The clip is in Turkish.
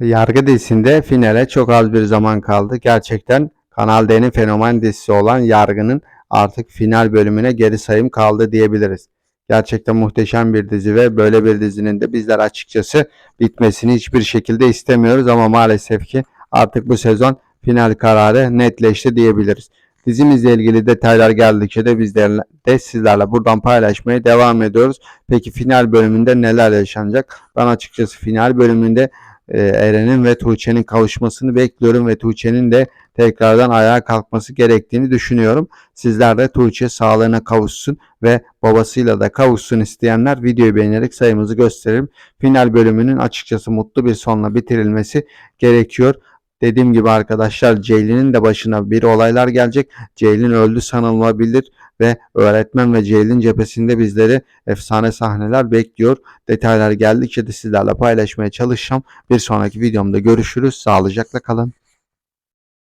Yargı dizisinde finale çok az bir zaman kaldı. Gerçekten Kanal D'nin fenomen dizisi olan Yargı'nın artık final bölümüne geri sayım kaldı diyebiliriz. Gerçekten muhteşem bir dizi ve böyle bir dizinin de bizler açıkçası bitmesini hiçbir şekilde istemiyoruz ama maalesef ki artık bu sezon final kararı netleşti diyebiliriz. Dizimizle ilgili detaylar geldikçe de bizlerle de sizlerle buradan paylaşmaya devam ediyoruz. Peki final bölümünde neler yaşanacak? Ben açıkçası final bölümünde e, Eren'in ve Tuğçe'nin kavuşmasını bekliyorum ve Tuğçe'nin de tekrardan ayağa kalkması gerektiğini düşünüyorum. Sizler de Tuğçe sağlığına kavuşsun ve babasıyla da kavuşsun isteyenler videoyu beğenerek sayımızı gösterelim. Final bölümünün açıkçası mutlu bir sonla bitirilmesi gerekiyor. Dediğim gibi arkadaşlar Ceylin'in de başına bir olaylar gelecek. Ceylin öldü sanılabilir ve öğretmen ve Ceylin cephesinde bizleri efsane sahneler bekliyor. Detaylar geldikçe de sizlerle paylaşmaya çalışacağım. Bir sonraki videomda görüşürüz. Sağlıcakla kalın.